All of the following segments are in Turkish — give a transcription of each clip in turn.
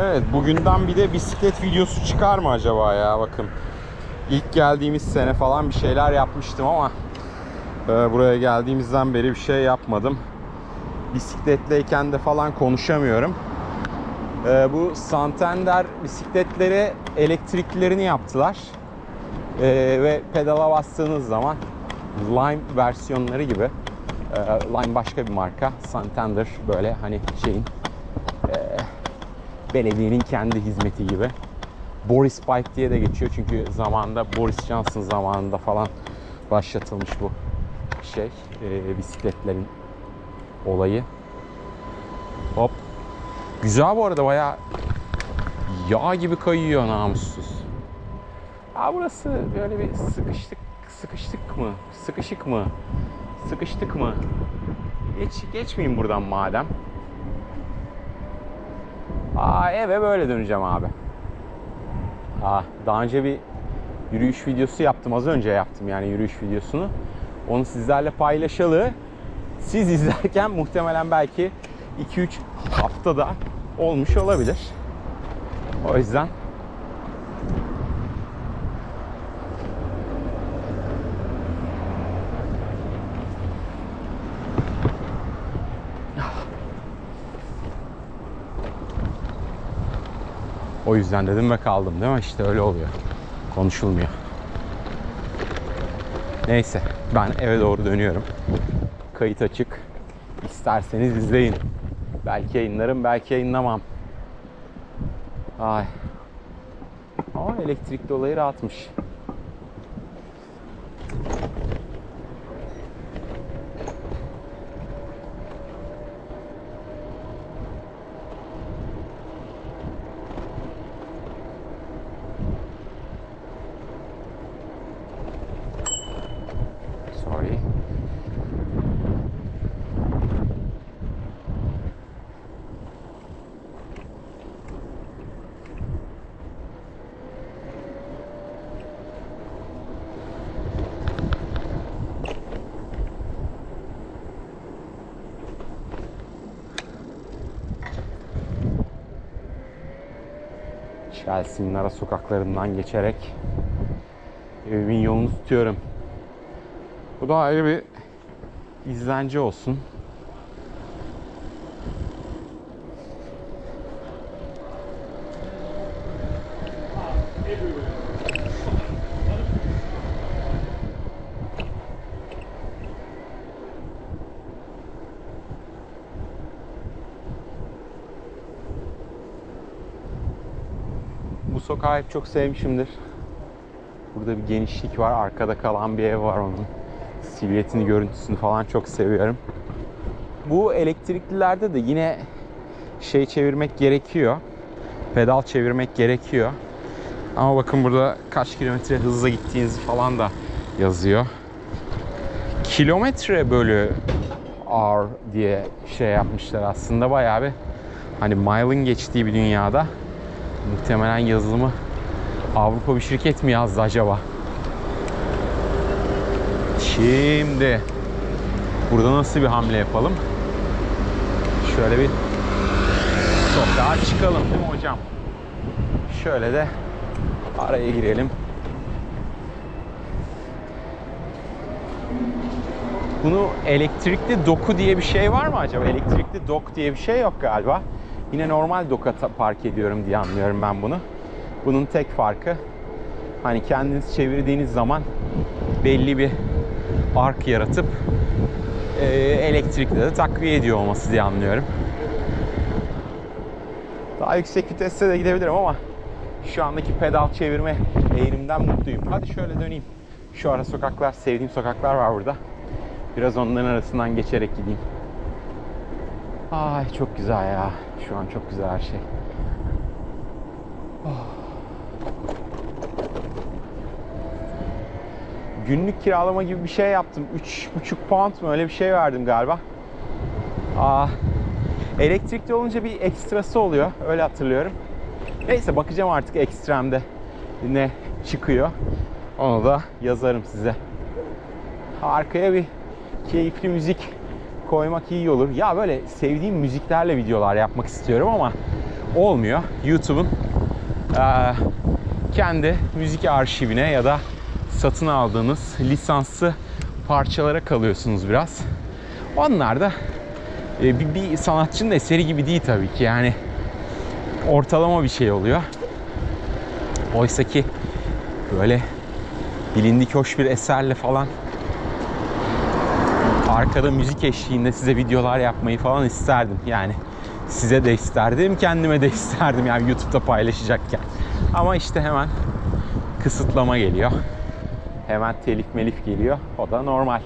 Evet bugünden bir de bisiklet videosu çıkar mı acaba ya bakın. İlk geldiğimiz sene falan bir şeyler yapmıştım ama e, buraya geldiğimizden beri bir şey yapmadım. Bisikletleyken de falan konuşamıyorum. E, bu Santander bisikletleri elektriklerini yaptılar. E, ve pedala bastığınız zaman Lime versiyonları gibi. E, Lime başka bir marka. Santander böyle hani şeyin belediyenin kendi hizmeti gibi. Boris Bike diye de geçiyor çünkü zamanında Boris Johnson zamanında falan başlatılmış bu şey e, bisikletlerin olayı. Hop. Güzel bu arada bayağı yağ gibi kayıyor namussuz. Aa burası böyle bir sıkıştık sıkıştık mı? Sıkışık mı? Sıkıştık mı? Geç geçmeyeyim buradan madem. Aa eve böyle döneceğim abi. Aa, daha önce bir yürüyüş videosu yaptım. Az önce yaptım yani yürüyüş videosunu. Onu sizlerle paylaşalı. Siz izlerken muhtemelen belki 2-3 haftada olmuş olabilir. O yüzden O yüzden dedim ve kaldım değil mi? İşte öyle oluyor. Konuşulmuyor. Neyse ben eve doğru dönüyorum. Kayıt açık. İsterseniz izleyin. Belki yayınlarım, belki yayınlamam. Ay. Ama elektrikli olayı rahatmış. Chelsea'nin ara sokaklarından geçerek evimin yolunu tutuyorum. Bu da ayrı bir izlence olsun. Bu sokağı hep çok sevmişimdir. Burada bir genişlik var. Arkada kalan bir ev var onun. Silüetini, görüntüsünü falan çok seviyorum. Bu elektriklilerde de yine şey çevirmek gerekiyor. Pedal çevirmek gerekiyor. Ama bakın burada kaç kilometre hızla gittiğinizi falan da yazıyor. Kilometre bölü hour diye şey yapmışlar aslında bayağı bir hani mile'ın geçtiği bir dünyada muhtemelen yazılımı Avrupa bir şirket mi yazdı acaba? Şimdi burada nasıl bir hamle yapalım? Şöyle bir sokağa çıkalım değil mi hocam? Şöyle de araya girelim. Bunu elektrikli doku diye bir şey var mı acaba? Elektrikli dok diye bir şey yok galiba. Yine normal doka park ediyorum diye anlıyorum ben bunu. Bunun tek farkı hani kendiniz çevirdiğiniz zaman belli bir ark yaratıp e, elektrikle de takviye ediyor olması diye anlıyorum. Daha yüksek viteste de gidebilirim ama şu andaki pedal çevirme eğilimden mutluyum. Hadi şöyle döneyim. Şu ara sokaklar, sevdiğim sokaklar var burada. Biraz onların arasından geçerek gideyim. Ay çok güzel ya. Şu an çok güzel her şey. günlük kiralama gibi bir şey yaptım. 3,5 pound mu öyle bir şey verdim galiba. Aa, elektrikli olunca bir ekstrası oluyor. Öyle hatırlıyorum. Neyse bakacağım artık ekstremde ne çıkıyor. Onu da yazarım size. Arkaya bir keyifli müzik koymak iyi olur. Ya böyle sevdiğim müziklerle videolar yapmak istiyorum ama olmuyor. YouTube'un kendi müzik arşivine ya da satın aldığınız lisanslı parçalara kalıyorsunuz biraz. Onlar da bir, bir sanatçının eseri gibi değil tabii ki yani ortalama bir şey oluyor. Oysa ki böyle bilindik hoş bir eserle falan arkada müzik eşliğinde size videolar yapmayı falan isterdim. Yani size de isterdim, kendime de isterdim yani YouTube'da paylaşacakken. Ama işte hemen kısıtlama geliyor. Hemen telif melif geliyor. O da normal.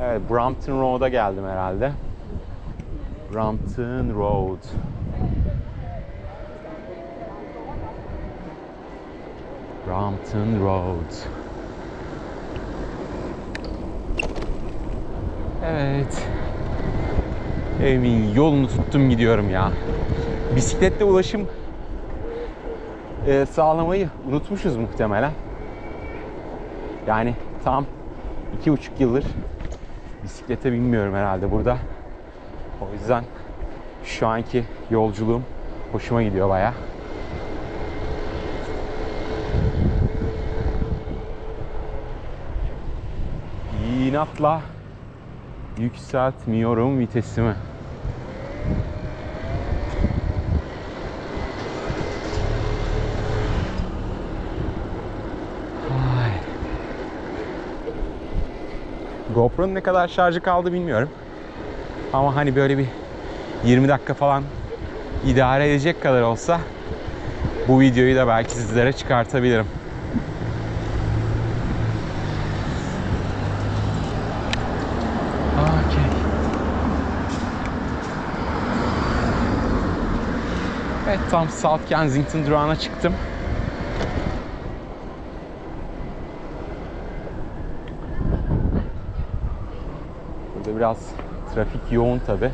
Evet, Brompton Road'a geldim herhalde. Brompton Road. Brompton Road. Evet. Evimin yolunu tuttum gidiyorum ya. Bisikletle ulaşım e, sağlamayı unutmuşuz muhtemelen. Yani tam iki buçuk yıldır bisiklete binmiyorum herhalde burada. O yüzden şu anki yolculuğum hoşuma gidiyor baya. İnatla yükseltmiyorum vitesimi. GoPro'nun ne kadar şarjı kaldı bilmiyorum. Ama hani böyle bir 20 dakika falan idare edecek kadar olsa bu videoyu da belki sizlere çıkartabilirim. Tam South Kensington durağına çıktım. Burada biraz trafik yoğun tabi.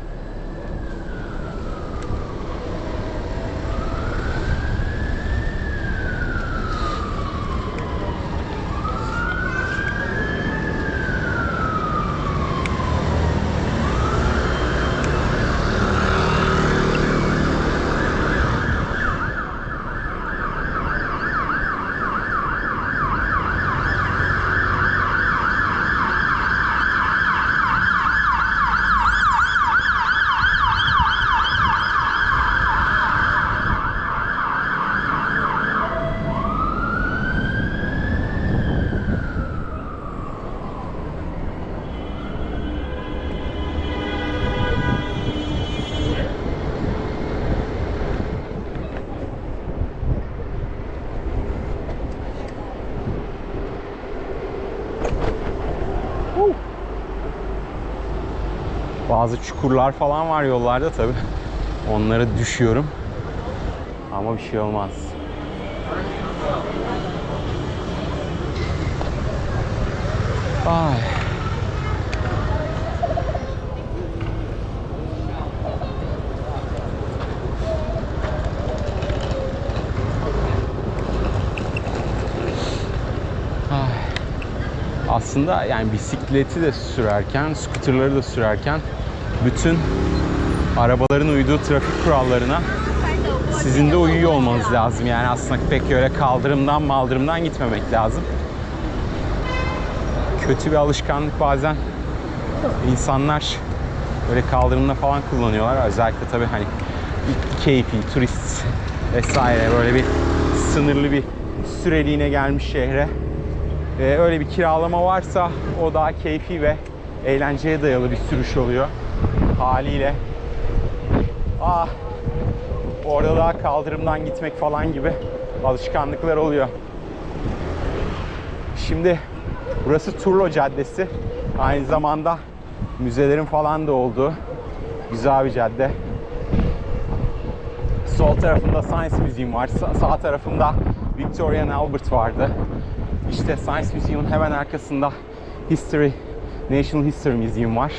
Bazı çukurlar falan var yollarda tabi. Onlara düşüyorum. Ama bir şey olmaz. Ay. Aslında yani bisikleti de sürerken, skuterları da sürerken bütün arabaların uyduğu trafik kurallarına sizin de uyuyor olmanız lazım. Yani aslında pek öyle kaldırımdan maldırımdan gitmemek lazım. Kötü bir alışkanlık bazen insanlar böyle kaldırımda falan kullanıyorlar. Özellikle tabii hani keyfi, turist vesaire böyle bir sınırlı bir süreliğine gelmiş şehre ee, öyle bir kiralama varsa o daha keyfi ve eğlenceye dayalı bir sürüş oluyor haliyle. Ah, orada daha kaldırımdan gitmek falan gibi alışkanlıklar oluyor. Şimdi burası Turlo Caddesi. Aynı zamanda müzelerin falan da olduğu güzel bir cadde. Sol tarafında Science Museum var. Sa- Sağ tarafında Victoria and Albert vardı. İşte Science Museum'un hemen arkasında History, National History Museum var.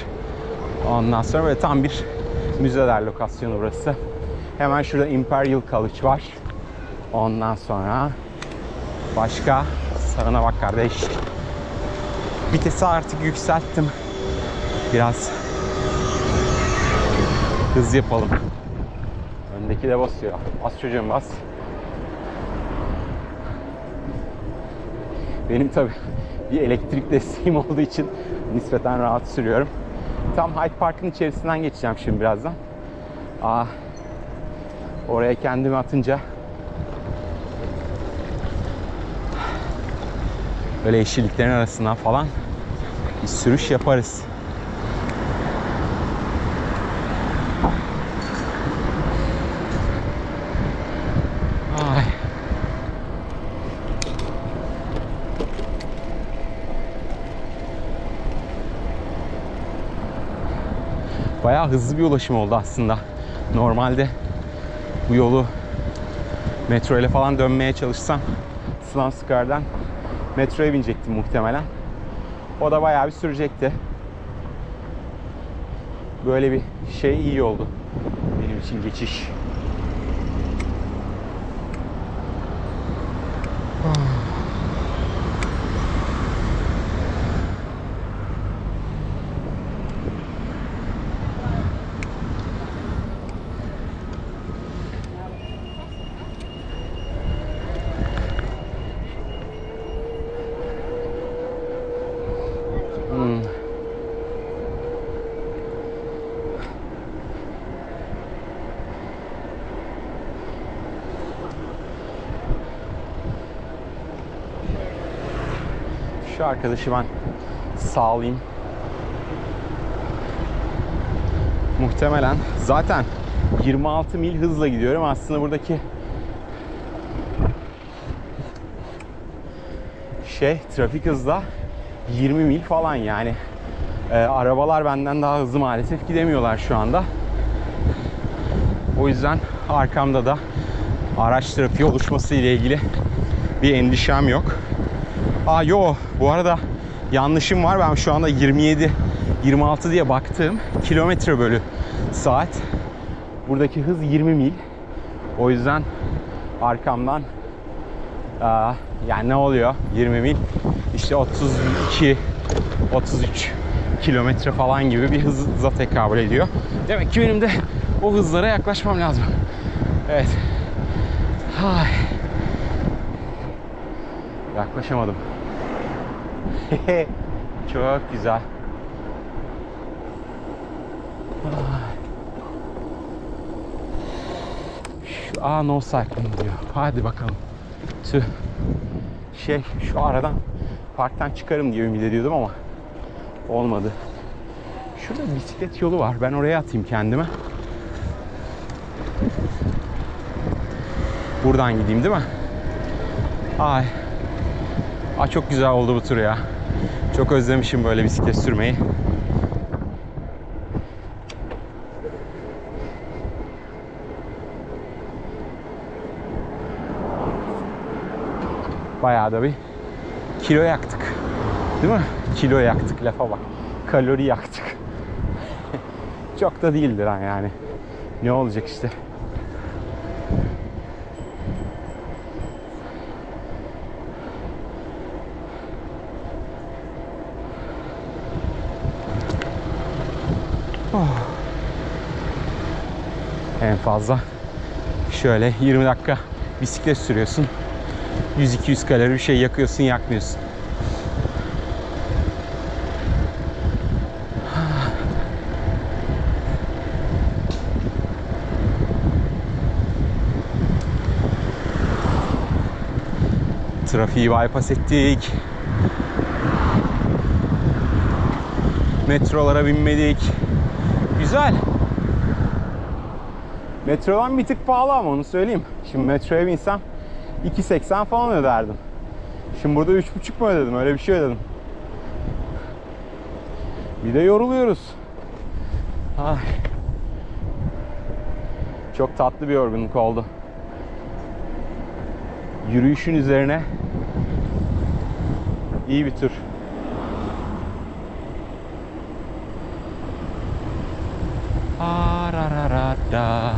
Ondan sonra böyle tam bir müzeler lokasyonu burası. Hemen şurada Imperial College var. Ondan sonra başka sağına bak kardeş. Vitesi artık yükselttim. Biraz hız yapalım. Öndeki de basıyor. Bas çocuğum bas. Benim tabi bir elektrik desteğim olduğu için nispeten rahat sürüyorum. Tam Hyde Park'ın içerisinden geçeceğim şimdi birazdan. Aa, oraya kendimi atınca böyle yeşilliklerin arasından falan bir sürüş yaparız. Bayağı hızlı bir ulaşım oldu aslında. Normalde bu yolu metro ile falan dönmeye çalışsam Square'dan metroya binecektim muhtemelen. O da bayağı bir sürecekti. Böyle bir şey iyi oldu. Benim için geçiş. Şu arkadaşı ben sağlayayım. Muhtemelen zaten 26 mil hızla gidiyorum. Aslında buradaki şey trafik hızla 20 mil falan yani. Ee, arabalar benden daha hızlı maalesef gidemiyorlar şu anda. O yüzden arkamda da araç trafiği oluşması ile ilgili bir endişem yok. Aa yo bu arada yanlışım var. Ben şu anda 27 26 diye baktım. Kilometre bölü saat. Buradaki hız 20 mil. O yüzden arkamdan aa, yani ne oluyor 20 mil? İşte 32 33 kilometre falan gibi bir hıza tekabül ediyor. Demek ki benim de o hızlara yaklaşmam lazım. Evet. Hay. Yaklaşamadım. Çok güzel. Şu, aa no cycling diyor. Hadi bakalım. Tüh. Şey şu aradan parktan çıkarım diye ümit ediyordum ama olmadı. Şurada bisiklet yolu var. Ben oraya atayım kendime. Buradan gideyim değil mi? Ay. Aa, çok güzel oldu bu tur ya. Çok özlemişim böyle bisiklet sürmeyi. Bayağı da bir kilo yaktık. Değil mi? Kilo yaktık lafa bak. Kalori yaktık. Çok da değildir ha yani. Ne olacak işte. Fazla şöyle 20 dakika bisiklet sürüyorsun. 100-200 kalori bir şey yakıyorsun yakmıyorsun. Trafiği bypass ettik. Metrolara binmedik. Güzel. Metrodan bir tık pahalı ama onu söyleyeyim. Şimdi metroya binsem 2.80 falan öderdim. Şimdi burada 3.5 mu ödedim? Öyle bir şey ödedim. Bir de yoruluyoruz. Ay. Çok tatlı bir yorgunluk oldu. Yürüyüşün üzerine iyi bir tur. Arararada.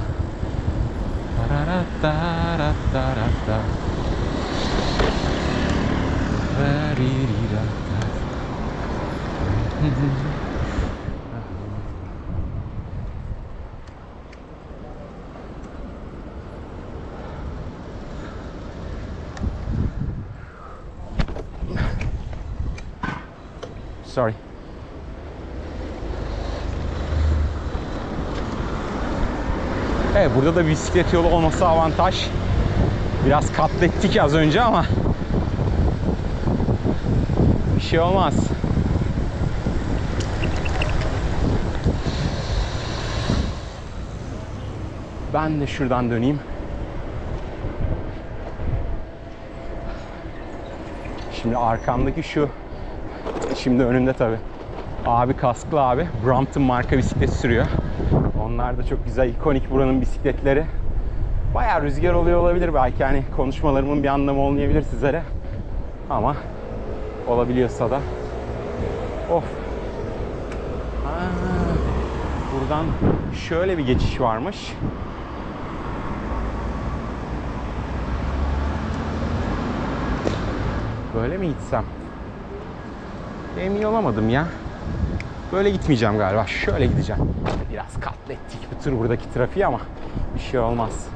Sorry. Evet burada da bisiklet yolu olması avantaj. Biraz katlettik az önce ama bir şey olmaz. Ben de şuradan döneyim. Şimdi arkamdaki şu Şimdi önümde tabi. Abi kasklı abi. Brompton marka bisiklet sürüyor. Onlar da çok güzel, ikonik buranın bisikletleri. Bayağı rüzgar oluyor olabilir belki hani konuşmalarımın bir anlamı olmayabilir sizlere. Ama olabiliyorsa da. Of. Ha, buradan şöyle bir geçiş varmış. Böyle mi gitsem? Emin olamadım ya. Böyle gitmeyeceğim galiba. Şöyle gideceğim. Biraz katlettik bir tür buradaki trafiği ama bir şey olmaz.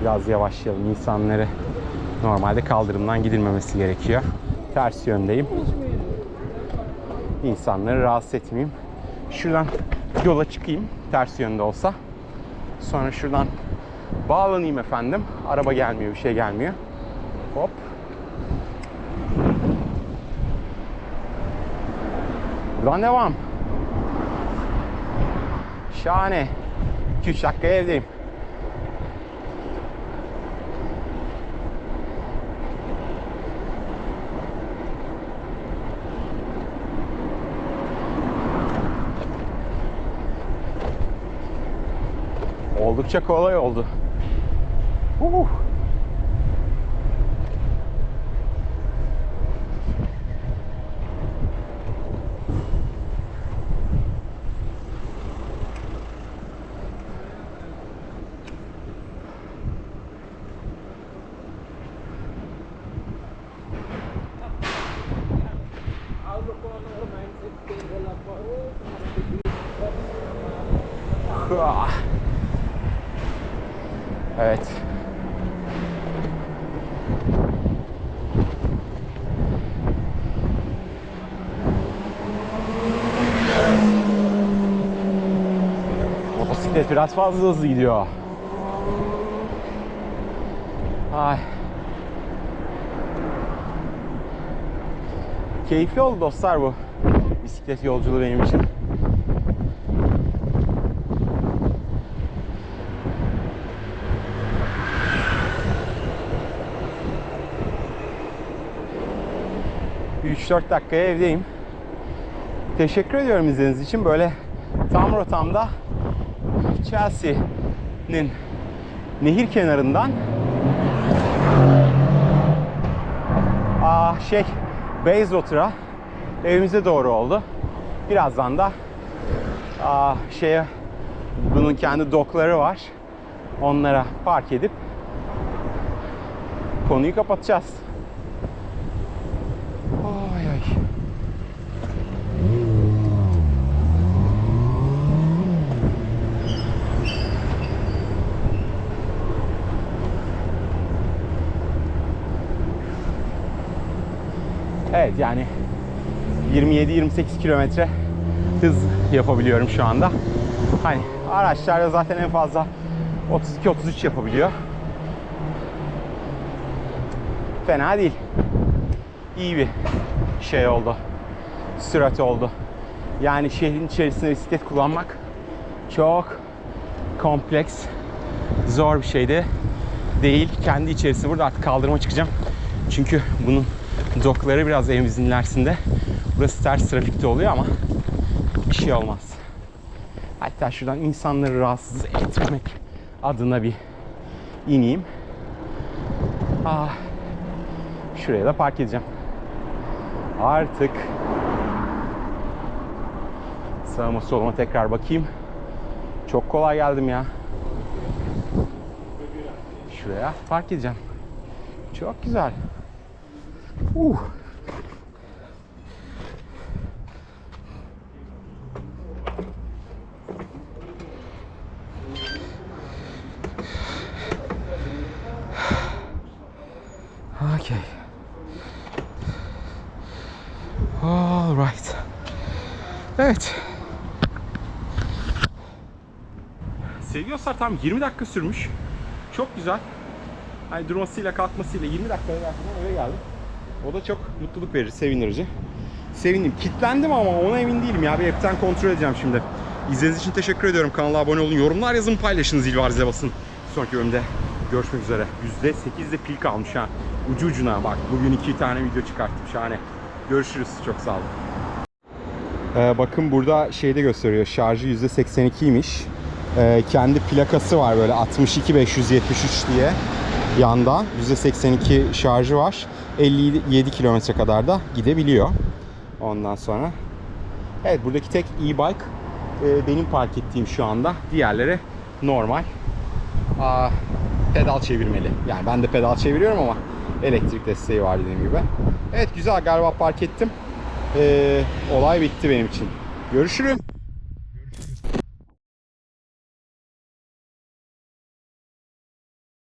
Biraz yavaşlayalım insanları. Normalde kaldırımdan gidilmemesi gerekiyor. Ters yöndeyim. İnsanları rahatsız etmeyeyim. Şuradan yola çıkayım ters yönde olsa. Sonra şuradan bağlanayım efendim. Araba gelmiyor, bir şey gelmiyor. Hop. Buradan devam. Şahane. 2-3 dakikaya evdeyim. Oldukça kolay oldu. Uh. Hıah. Evet. Biraz fazla hızlı gidiyor. Ay. Keyifli oldu dostlar bu. Bisiklet yolculuğu benim için. Bir 3-4 dakikaya evdeyim. Teşekkür ediyorum izlediğiniz için. Böyle tam rotamda Chelsea'nin nehir kenarından Aa, şey Bayswater'a evimize doğru oldu. Birazdan da aa, şeye bunun kendi dokları var. Onlara park edip konuyu kapatacağız. Ay ay. Evet yani 27-28 kilometre hız yapabiliyorum şu anda. Hani araçlarda zaten en fazla 32-33 yapabiliyor. Fena değil. İyi bir şey oldu. Sürat oldu. Yani şehrin içerisinde bisiklet kullanmak çok kompleks, zor bir şeydi. Değil. Kendi içerisinde burada artık kaldırıma çıkacağım. Çünkü bunun dokları biraz evimizin ilerisinde. Burası ters trafikte oluyor ama bir şey olmaz. Hatta şuradan insanları rahatsız etmemek adına bir ineyim. Ah, şuraya da park edeceğim. Artık sağıma soluma tekrar bakayım. Çok kolay geldim ya. şuraya. Park edeceğim. Çok güzel. Uh. Okay. All right. Evet. Sevgili dostlar tam 20 dakika sürmüş. Çok güzel. Hani durmasıyla kalkmasıyla 20 dakikaya yakın eve geldim. O da çok mutluluk verir, sevindirici. Sevindim. Kitlendim ama ona emin değilim ya. Bir hepten kontrol edeceğim şimdi. İzlediğiniz için teşekkür ediyorum. Kanala abone olun, yorumlar yazın, paylaşın, zil var zile basın. Sonraki bölümde görüşmek üzere. %8'de pil kalmış ha. Ucu ucuna bak. Bugün iki tane video çıkarttım. Şahane. Görüşürüz. Çok sağ olun. Ee, bakın burada şeyde gösteriyor. Şarjı %82'ymiş. Ee, kendi plakası var böyle 62573 diye yanda. %82 şarjı var. 57 kilometre kadar da gidebiliyor. Ondan sonra. Evet buradaki tek e-bike e, benim park ettiğim şu anda. Diğerleri normal. Aa, pedal çevirmeli. Yani ben de pedal çeviriyorum ama elektrik desteği var dediğim gibi. Evet güzel galiba park ettim. Ee, olay bitti benim için. Görüşürüz.